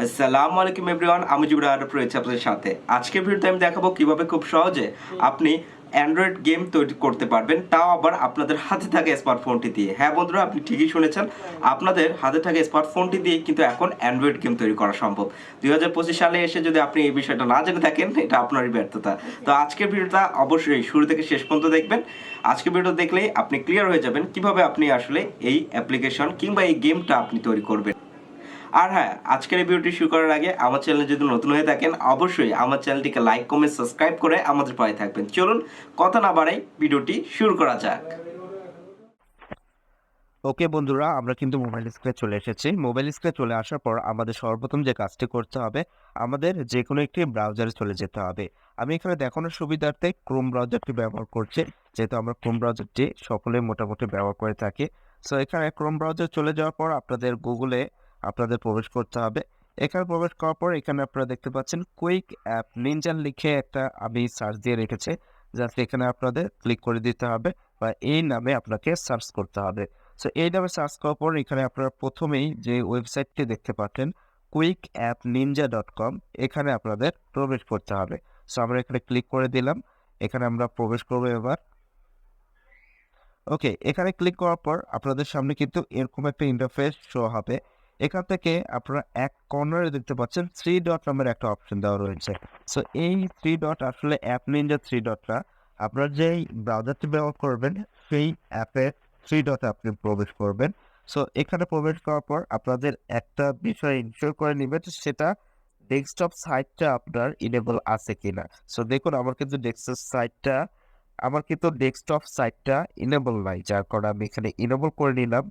আসসালামু আলাইকুম এভরিওয়ান, আমি জিবরা রয়েছে আপনাদের সাথে। আজকের ভিডিওতে আমি দেখাবো কীভাবে খুব সহজে আপনি অ্যান্ড্রয়েড গেম তৈরি করতে পারবেন, তাও আবার আপনাদের হাতে থাকা স্মার্টফোনটি দিয়ে। হ্যাঁ বন্ধুরা, আপনি ঠিকই শুনেছেন, আপনাদের হাতে থাকা স্মার্টফোনটি দিয়ে কিন্তু এখন অ্যান্ড্রয়েড গেম তৈরি করা সম্ভব। দুই হাজার পঁচিশ সালে এসে যদি আপনি এই বিষয়টা না জেনে থাকেন, এটা আপনারই ব্যর্থতা। তো আজকের ভিডিওটা অবশ্যই শুরু থেকে শেষ পর্যন্ত দেখবেন। আজকের ভিডিও দেখলেই আপনি ক্লিয়ার হয়ে যাবেন কীভাবে আপনি আসলে এই অ্যাপ্লিকেশন কিংবা এই গেমটা আপনি তৈরি করবেন। আর হ্যাঁ আজকের এই ভিডিওটি শুরু করার আগে আমার চ্যানেল যদি নতুন হয়ে থাকেন, অবশ্যই আমার চ্যানেলটিকে লাইক কমেন্ট সাবস্ক্রাইব করে আমাদের পাশে থাকবেন। চলুন, কথা না বাড়াই ভিডিওটি শুরু করা যাক। ওকে বন্ধুরা, আমরা কিন্তু মোবাইল স্ক্রিনে চলে এসেছি। মোবাইল স্ক্রিনে চলে আসার পর আমাদের সর্বপ্রথম যে কাজটি করতে হবে, আমাদের যে কোনো একটি ব্রাউজারে চলে যেতে হবে। আমি এখানে দেখানোর সুবিধার্থে ক্রোম ব্রাউজারটি ব্যবহার করছি, যেহেতু আমরা ক্রোম ব্রাউজারটি সকলে মোটামুটি ব্যবহার করে থাকি। সো এখানে ক্রোম ব্রাউজার চলে যাওয়ার পর আপনাদের গুগলে আপনাদের প্রবেশ করতে হবে। এখানে প্রবেশ করার পর এখানে আপনারা দেখতে পাচ্ছেন কুইক অ্যাপ নিনজান লিখে একটা আমি সার্চ দিয়ে রেখেছি। জাস্ট এখানে আপনাদের ক্লিক করে দিতে হবে বা এই নামে আপনাকে সার্চ করতে হবে। সো এই নামে সার্চ করার পর এখানে আপনারা প্রথমেই যে ওয়েবসাইটটি দেখতে পাচ্ছেন quick app ninja dot com এখানে আপনাদের প্রবেশ করতে হবে। সো আমরা এখানে ক্লিক করে দিলাম। এখানে আমরা প্রবেশ করব এবার। ওকে এখানে ক্লিক করার পর আপনাদের সামনে কিন্তু এরকম একটা ইন্টারফেস শো হবে। এখান থেকে আপনারা এক কর্নারে দেখতে পাচ্ছেন থ্রি ডট নামের একটা অপশন দেওয়া রয়েছে। সো এই থ্রি ডট আসলে অ্যাপ নিনজা থ্রি ডটটা আপনার যেই ব্রাউজারটি ব্যবহার করবেন, সেই অ্যাপে থ্রি ডটে আপনি প্রবেশ করবেন। সো এখানে প্রবেশ করার পর আপনাদের একটা বিষয় ইনশিওর করে নেবেন সেটা ডেস্কটপ সাইটটা আপনার ইনেবল আছে কিনা। সো দেখুন, আমার কিন্তু ডেস্কটপ সাইটটা আমার কিন্তু ডেস্কটপ সাইটটা ইনেবল নাই। যার কারণে আমি এখানে ইনেবল করে নিলাম।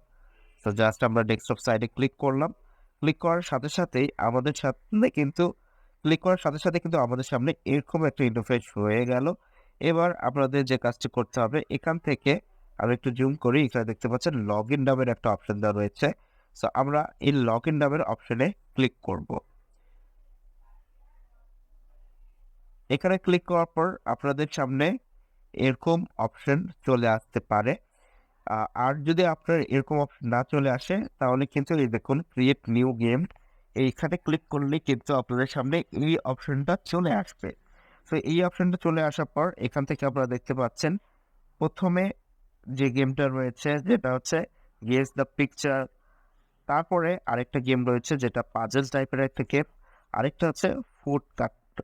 তো জাস্ট আমরা ডেস্কটপ সাইডে ক্লিক করলাম। ক্লিক করার সাথে সাথেই আমাদের সামনে কিন্তু ক্লিক করার সাথে সাথে কিন্তু আমাদের সামনে এরকম একটা ইন্টারফেস হয়ে গেল। এবার আপনাদের যে কাজটি করতে হবে, এখান থেকে আমি একটু জুম করি। এখানে দেখতে পাচ্ছেন লগ ইন নামের একটা অপশন দেওয়া রয়েছে। সো আমরা এই লগ ইন নামের অপশনে ক্লিক করব। এখানে ক্লিক করার পর আপনাদের সামনে এরকম অপশন চলে আসতে পারে। আর যদি আপনার এরকম অপশন না চলে আসে, তাহলে কিন্তু এই দেখুন ক্রিয়েট নিউ গেম এইখানে ক্লিক করলে কিন্তু আপনাদের সামনে এই অপশনটা চলে আসবে। তো এই অপশনটা চলে আসার পর, এখান থেকে আপনারা দেখতে পাচ্ছেন, প্রথমে যে গেমটা রয়েছে, যেটা হচ্ছে গেস দ্য পিকচার তারপরে আরেকটা গেম রয়েছে, যেটা পাজেল টাইপের একটা গেম আরেকটা হচ্ছে ফুড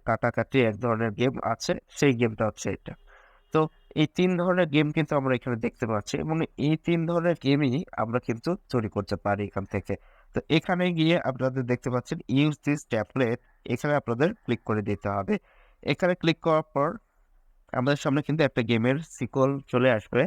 কাটাকাটি এক ধরনের গেম আছে, সেই গেমটা হচ্ছে এটা। তো এই তিন ধরনের গেম কিন্তু আমরা এখানে দেখতে পাচ্ছি এবং এই তিন ধরনের গেমই আমরা কিন্তু তৈরি করতে পারি এখান থেকে। তো এখানে গিয়ে আপনাদের দেখতে পাচ্ছেন ইউজ দিস ট্যাবলেট এখানে আপনাদের ক্লিক করে দিতে হবে। এখানে ক্লিক করার পর আমাদের সামনে কিন্তু একটা গেমের সিকল চলে আসবে।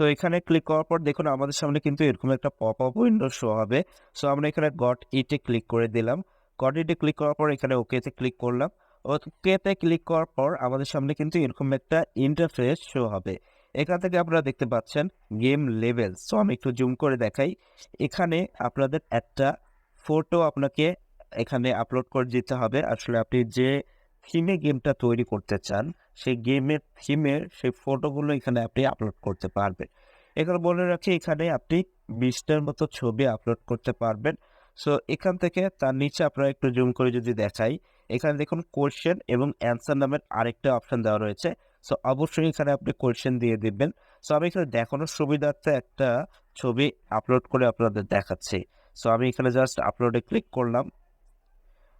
তো এখানে ক্লিক করার পর দেখুন আমাদের সামনে কিন্তু এরকম একটা পপ আপ উইন্ডো শো হবে। সো আমরা এখানে গট ইটে ক্লিক করে দিলাম। গট ইটে ক্লিক করার পর এখানে ওকেতে ক্লিক করলাম। ওকেতে ক্লিক করার পর আমাদের সামনে কিন্তু এরকম একটা ইন্টারফেস শো হবে। এখান থেকে আপনারা দেখতে পাচ্ছেন গেম লেভেল সো আমি একটু জুম করে দেখাই। এখানে আপনাদের একটা ফটো আপনাকে এখানে আপলোড করে দিতে হবে। আসলে আপনি যে থিমে গেমটা তৈরি করতে চান সেই গেমের থিমের সেই ফটোগুলো এখানে আপনি আপলোড করতে পারবেন। এখানে বলে রাখি, এখানে আপনি বিশটার মতো ছবি আপলোড করতে পারবেন। সো এখান থেকে তার নিচে আপনারা একটু জুম করে যদি দেখাই, এখানে দেখুন কোয়েশ্চেন এবং অ্যান্সার নামের আরেকটা অপশন দেওয়া রয়েছে। সো অবশ্যই এখানে আপনি কোয়েশ্চেন দিয়ে দিবেন। সো আমি এখানে দেখানোর সুবিধার্থে একটা ছবি আপলোড করে আপনাদের দেখাচ্ছি। সো আমি এখানে জাস্ট আপলোডে ক্লিক করলাম।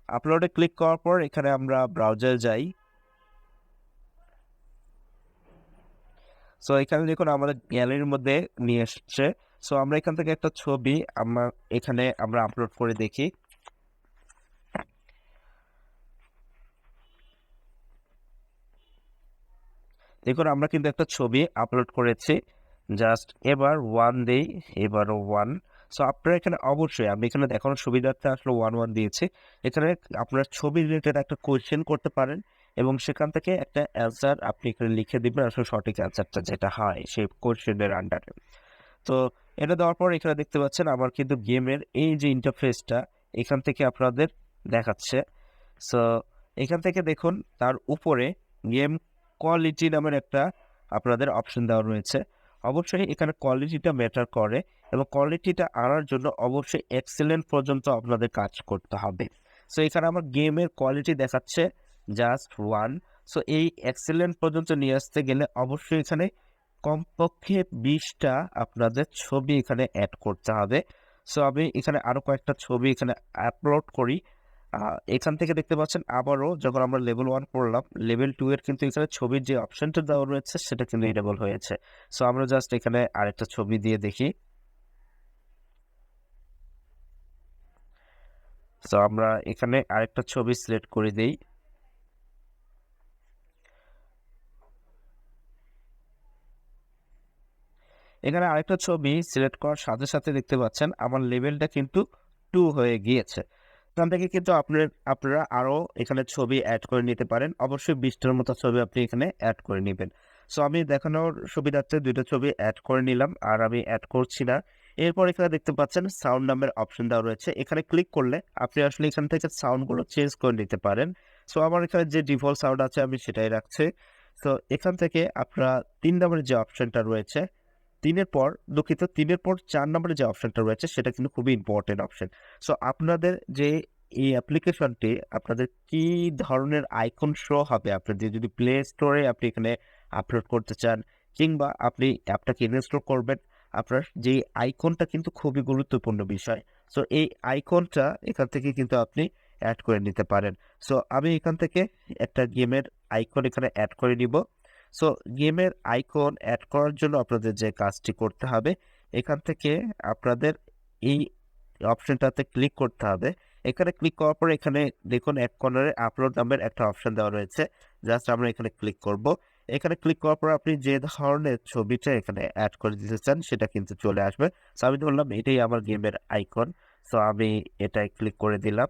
আপলোডে ক্লিক করার পর এখানে আমরা ব্রাউজার যাই। সো এখানে দেখুন আমাদের গ্যালারির মধ্যে নিয়ে এসছে। সো আমরা এখান থেকে একটা ছবি আমরা এখানে আমরা আপলোড করে দেখি। দেখুন আমরা কিন্তু একটা ছবি আপলোড করেছি। জাস্ট এবার ওয়ান দেই এবারও ওয়ান সো আপনারা এখানে অবশ্যই, আমি এখানে দেখানোর সুবিধার্থে আসলে ওয়ান ওয়ান দিয়েছি। এখানে আপনার ছবি রিলেটেড একটা কোয়েশ্চেন করতে পারেন। এবং সেখান থেকে একটা অ্যান্সার আপনি এখানে লিখে দিবেন, আসলে সঠিক অ্যান্সারটা যেটা হয় সেই কোয়েশ্চেনের আন্ডারে তো এটা দেওয়ার পর এখানে দেখতে পাচ্ছেন আমার কিন্তু গেমের এই যে ইন্টারফেসটা এখান থেকে আপনাদের দেখাচ্ছে। সো এখান থেকে দেখুন, তার উপরে গেম কোয়ালিটি নামের একটা আপনাদের অপশন দেওয়া রয়েছে। অবশ্যই এখানে কোয়ালিটিটা ম্যাটার করে এবং কোয়ালিটিটা আনার জন্য অবশ্যই এক্সেলেন্ট পর্যন্ত আপনাদের কাজ করতে হবে। সো এখানে আমার গেমের কোয়ালিটি দেখাচ্ছে। জাস্ট ওয়ান সো এই এক্সেলেন্ট পর্যন্ত নিয়ে আসতে গেলে অবশ্যই এখানে কমপক্ষে বিশটা আপনাদের ছবি এখানে অ্যাড করতে হবে। সো আমি এখানে আরও কয়েকটা ছবি এখানে আপলোড করি। এখান থেকে দেখতে পাচ্ছেন আবারও যখন আমরা লেভেল ওয়ান করলাম লেভেল টু এর কিন্তু এখানে ছবির যে অপশনটা দেওয়া রয়েছে, সেটা কিন্তু ইনেবল হয়েছে। সো আমরা জাস্ট এখানে আরেকটা ছবি দিয়ে দেখি। সো আমরা এখানে আরেকটা ছবি সিলেক্ট করে দেই। এখানে আরেকটা ছবি সিলেক্ট করার সাথে সাথে দেখতে পাচ্ছেন আমার লেভেলটা কিন্তু টু হয়ে গিয়েছে। এখান থেকে কিন্তু আপনার, আপনারা আরও এখানে ছবি অ্যাড করে নিতে পারেন। অবশ্যই বিশটার মতো ছবি আপনি এখানে অ্যাড করে নেবেন। সো আমি দেখানোর সুবিধার্থে দুটো ছবি অ্যাড করে নিলাম, আর আমি অ্যাড করছি না। এরপর এখানে দেখতে পাচ্ছেন সাউন্ড নামের অপশন দেওয়া রয়েছে। এখানে ক্লিক করলে আপনি আসলে এখান থেকে সাউন্ডগুলো চেঞ্জ করে নিতে পারেন। সো আমার এখানে যে ডিফল্ট সাউন্ড আছে আমি সেটাই রাখছি। তো এখান থেকে আপনারা তিন নম্বরের যে অপশনটা রয়েছে তিনের পর, দুঃখিত, তিনের পর চার নম্বরের যে অপশনটা রয়েছে, সেটা কিন্তু খুবই ইম্পর্টেন্ট অপশন সো আপনাদের যে এই অ্যাপ্লিকেশনটি আপনাদের কি ধরনের আইকন শো হবে আপনাদের যদি প্লে স্টোরে আপনি এখানে আপলোড করতে চান, কিংবা আপনি অ্যাপটাকে ইনস্টল করবেন, আপনার যে আইকনটা কিন্তু খুবই গুরুত্বপূর্ণ বিষয়। সো এই আইকনটা এখান থেকে কিন্তু আপনি অ্যাড করে নিতে পারেন। সো আমি এখান থেকে একটা গেমের আইকন এখানে অ্যাড করে নিব। সো গেমের আইকন অ্যাড করার জন্য আপনাদের যে কাজটি করতে হবে, এখান থেকে আপনাদের এই অপশনটাতে ক্লিক করতে হবে। এখানে ক্লিক করার পর এখানে দেখুন এক কর্নারে আপলোড নামের একটা অপশন দেওয়া রয়েছে। জাস্ট আমরা এখানে ক্লিক করব। এখানে ক্লিক করার পর আপনি যে ধরনের ছবিটা এখানে অ্যাড করে দিতে চান, সেটা কিন্তু চলে আসবে। সো আমি ধরলাম এটাই আমার গেমের আইকন সো আমি এটাই ক্লিক করে দিলাম।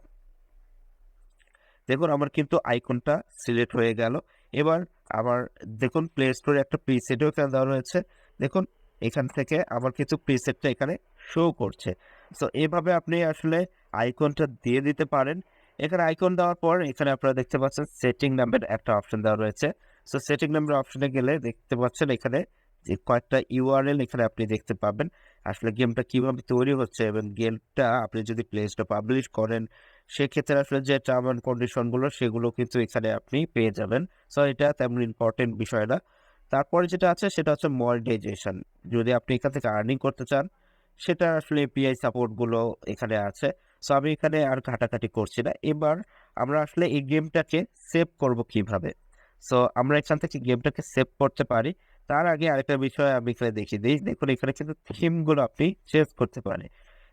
দেখুন আমার কিন্তু আইকনটা সিলেক্ট হয়ে গেল। এবার আমার দেখুন প্লে স্টোরে একটা প্রিসেটও এখানে দেওয়া রয়েছে। দেখুন, এখান থেকে আমার কিছু প্রিসেটটা এখানে শো করছে। সো এভাবে আপনি আসলে আইকনটা দিয়ে দিতে পারেন। এখানে আইকন দেওয়ার পর এখানে আপনারা দেখতে পাচ্ছেন সেটিং নাম্বার একটা অপশন দেওয়া রয়েছে। সো সেটিং নাম্বার অপশনে গেলে দেখতে পাচ্ছেন এখানে যে কয়েকটা ইউআরএল এখানে আপনি দেখতে পাবেন। আসলে গেমটা কীভাবে তৈরি হচ্ছে এবং গেমটা আপনি যদি প্লে স্টোর পাবলিশ করেন সেক্ষেত্রে আসলে যে টার্ম অ্যান্ড কন্ডিশনগুলো সেগুলো কিন্তু এখানে আপনি পেয়ে যাবেন। সো এটা তেমন ইম্পর্টেন্ট বিষয় না। তারপরে যেটা আছে, সেটা হচ্ছে মনিটাইজেশন যদি আপনি এখান থেকে আর্নিং করতে চান, সেটা আসলে এপিআই সাপোর্টগুলো এখানে আছে। সো আমি এখানে আর ঘাটাঘাটি করছি না। এবার আমরা আসলে এই গেমটাকে সেভ করব কীভাবে? সো আমরা এখান থেকে গেমটাকে সেভ করতে পারি। তার আগে আরেকটা বিষয় আমি এখানে দেখিয়ে দিই। দেখুন, এখানে কিন্তু থিমগুলো আপনি চেঞ্জ করতে পারেন।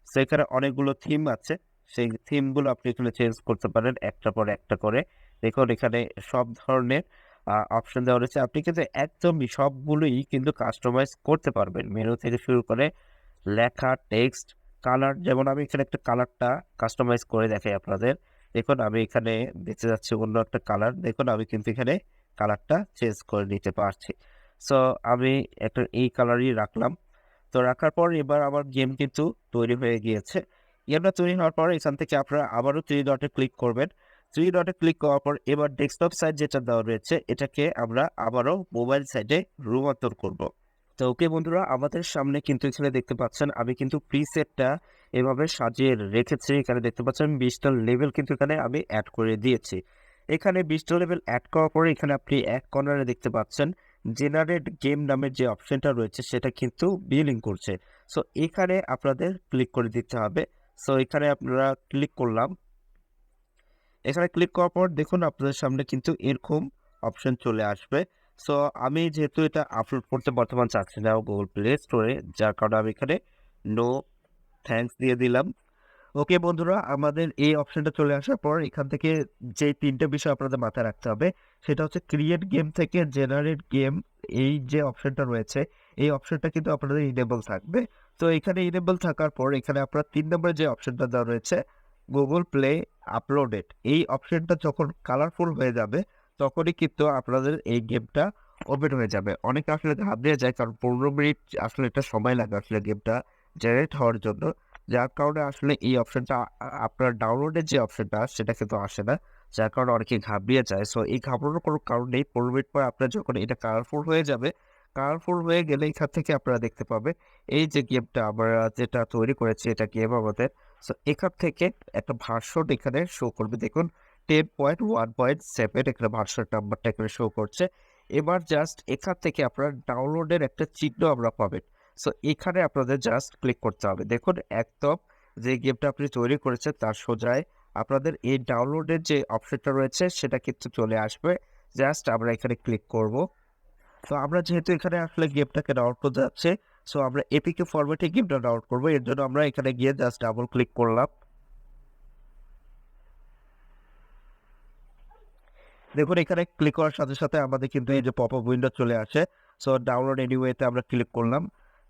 সো এখানে অনেকগুলো থিম আছে। সেই থিমগুলো আপনি এখানে চেঞ্জ করতে পারেন, একটা পর একটা করে। দেখুন, এখানে সব ধরনের অপশন দেওয়া রয়েছে। আপনি কিন্তু একদমই সবগুলোই কিন্তু কাস্টমাইজ করতে পারবেন। মেনু থেকে শুরু করে লেখা টেক্সট কালার যেমন আমি এখানে একটা কালারটা কাস্টমাইজ করে দেখাই আপনাদের। দেখুন, আমি এখানে বেঁচে যাচ্ছি অন্য একটা কালার দেখুন, আমি কিন্তু এখানে কালারটা চেঞ্জ করে নিতে পারছি। সো আমি একটা এই কালারই রাখলাম। তো রাখার পর এবার আমার গেম কিন্তু তৈরি হয়ে গিয়েছে। গেমটা তৈরি হওয়ার পর এখান থেকে আপনারা আবারও থ্রি ডটে ক্লিক করবেন। থ্রি ডটে ক্লিক করার পর এবার ডেস্কটপ সাইট যেটা দেওয়া রয়েছে, এটাকে আমরা আবারও মোবাইল সাইটে রূপান্তর করব। তো ওকে বন্ধুরা, আমাদের সামনে কিন্তু এখানে দেখতে পাচ্ছেন, আমি কিন্তু প্রিসেটটা এভাবে সাজিয়ে রেখেছি। এখানে দেখতে পাচ্ছেন বিশটা লেভেল কিন্তু এখানে আমি অ্যাড করে দিয়েছি। এখানে বিশটা লেভেল অ্যাড করার পরে এখানে আপনি এক কর্নারে দেখতে পাচ্ছেন জেনারেট গেম নামের যে অপশনটা রয়েছে, সেটা কিন্তু বিলিং করছে। সো এখানে আপনাদের ক্লিক করে দিতে হবে। সো এখানে আপনারা ক্লিক করলাম। এখানে ক্লিক করার পর দেখুন আপনাদের সামনে কিন্তু এরকম অপশন চলে আসবে। সো আমি যেহেতু এটা আপলোড করতে বর্তমান চাচ্ছি না গুগল প্লে স্টোরে যার কারণে আমি এখানে নো থ্যাংকস দিয়ে দিলাম। ওকে বন্ধুরা, আমাদের এই অপশনটা চলে আসার পর এখান থেকে যে তিনটে বিষয় আপনাদের মাথায় রাখতে হবে, সেটা হচ্ছে ক্রিয়েট গেম থেকে জেনারেট গেম এই যে অপশনটা রয়েছে, এই অপশনটা কিন্তু আপনাদের ইনেবল থাকবে। তো এখানে ইনেবল থাকার পর এখানে আপনার তিন নম্বরে যে অপশনটা দেওয়া রয়েছে গুগল প্লে আপলোডেড এই অপশনটা যখন কালারফুল হয়ে যাবে, তখনই কিন্তু আপনাদের এই গেমটা ওপেন হয়ে যাবে। অনেকে আসলে ঘাবড়ে যায়, কারণ পনেরো মিনিট আসলে এটা সময় লাগে আসলে গেমটা জেনারেট হওয়ার জন্য। যার কারণে আসলে এই অপশনটা আপনার ডাউনলোডের যে অপশনটা সেটা কিন্তু আসে না। যার কারণে অনেকে ঘাবড়িয়ে যায়। সো এই ঘাবড়ানোর কোনো কারণ নেই। পনেরো মিনিট পর আপনার যখন এটা কালারফুল হয়ে যাবে কালারফুল হয়ে গেলে এখান থেকে আপনারা দেখতে পাবে এই যে গেমটা আমরা যেটা তৈরি করেছি, এটা গেম আমাদের। সো এখান থেকে একটা ভার্সন এখানে শো করবে। দেখুন ten point one point seven এখানে ভার্সন নাম্বারটা এখানে শো করছে। এবার জাস্ট এখান থেকে আপনার ডাউনলোডের একটা চিহ্ন আমরা পাবেন। সো এখানে আপনাদের জাস্ট ক্লিক করতে হবে। দেখুন, একদম যে গেমটা আপনি তৈরি করেছেন তার সোজায় আপনাদের এই ডাউনলোডের যে অপশনটা রয়েছে সেটা কিন্তু চলে আসবে। জাস্ট আমরা এখানে ক্লিক করব। তো আমরা যেহেতু এখানে আসলে গেমটাকে ডাউনলোড করতে যাচ্ছে সো আমরা এপিকে ফরম্যাটে গেমটা ডাউনলোড করব। এর জন্য আমরা এখানে গিয়ে জাস্ট ডাবল ক্লিক করলাম। দেখুন, এখানে ক্লিক করার সাথে সাথে আমাদের কিন্তু এই যে পপ উইন্ডো চলে আসে। সো ডাউনলোড এনিওয়েতে আমরা ক্লিক করলাম।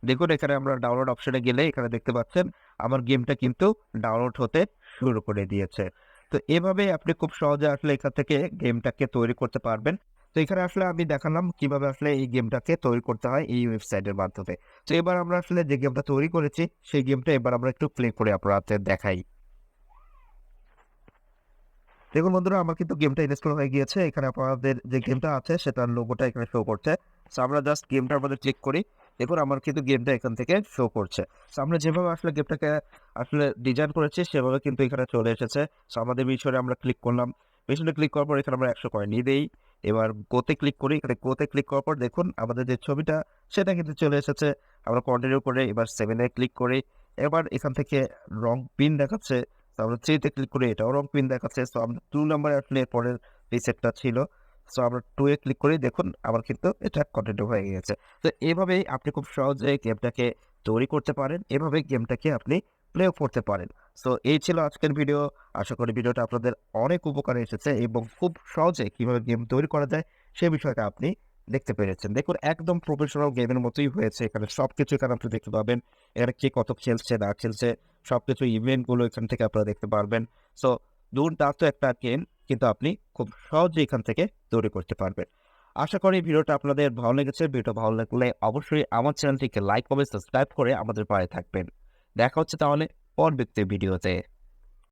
দেখুন, এখানে আমরা ডাউনলোড অপশনে গেলে এখানে দেখতে পাচ্ছেন, আমার গেমটা কিন্তু ডাউনলোড হতে শুরু করে দিয়েছে। তো এভাবে আপনি খুব সহজে আসলে এখান থেকে গেমটাকে তৈরি করতে পারবেন। তো এখানে আসলে আমি দেখালাম কীভাবে আসলে এই গেমটাকে তৈরি করতে হয় এই ওয়েবসাইটের মাধ্যমে। তো এবার আমরা আসলে যে গেমটা তৈরি করেছি, সেই গেমটা এবার আমরা একটু প্লে করে আপনাদের দেখাই। দেখুন বন্ধুরা, আমার কিন্তু গেমটা ইনস্টল হয়ে গিয়েছে। এখানে আপনাদের যে গেমটা আছে, সেটার লোগোটা এখানে শো করছে। সো আমরা জাস্ট গেমটার মধ্যে ক্লিক করি। দেখুন, আমার কিন্তু গেমটা এখান থেকে শো করছে। সো আমরা যেভাবে আসলে গেমটাকে আসলে ডিজাইন করেছি, সেভাবে কিন্তু এখানে চলে এসেছে। সো আমাদের মিশনে আমরা ক্লিক করলাম। মিশনে ক্লিক করার পর এখানে আমরা একশো কয়েন নিয়ে দিই। এবার গোতে ক্লিক করি। এখানে গোতে ক্লিক করার পর দেখুন, আমাদের যে ছবিটা, সেটা কিন্তু চলে এসেছে। আমরা কন্টিনিউ করে এবার সেভেনে ক্লিক করি। এবার এখান থেকে রং পিন দেখাচ্ছে। তো আমরা থ্রিতে ক্লিক করি। এটাও রং পিন দেখাচ্ছে। সো আমরা টু নাম্বারে আসলে পরের রিসেটটা ছিল। সো আমরা টু এ ক্লিক করি দেখুন, আমার কিন্তু এটা কন্টিনিউ হয়ে গেছে তো এভাবেই আপনি খুব সহজে গেমটাকে তৈরি করতে পারেন এভাবে গেমটাকে আপনি প্লেও করতে পারেন। সো এই ছিল আজকের ভিডিও আশা করি ভিডিওটা আপনাদের অনেক উপকারে এসেছে এবং খুব সহজে কীভাবে গেম তৈরি করা যায় সেই বিষয়টা আপনি দেখতে পেরেছেন। দেখুন, একদম প্রফেশনাল গেমের মতোই হয়েছে এখানে। সব কিছু এখানে আপনি দেখতে পাবেন। এখানে কে কত খেলছে, না খেলছে সব কিছু ইভেন্টগুলো এখান থেকে আপনারা দেখতে পারবেন। সো দুর্দান্ত একটা গেম কিন্তু আপনি খুব সহজে এখান থেকে তৈরি করতে পারবেন। আশা করি ভিডিওটা আপনাদের ভালো লেগেছে। ভিডিও ভালো লাগলে অবশ্যই আমার চ্যানেলটিকে লাইক, কমেন্ট, সাবস্ক্রাইব করে আমাদের পায়ে থাকবেন। দেখা হচ্ছে তাহলে পরবর্তী ভিডিওতে।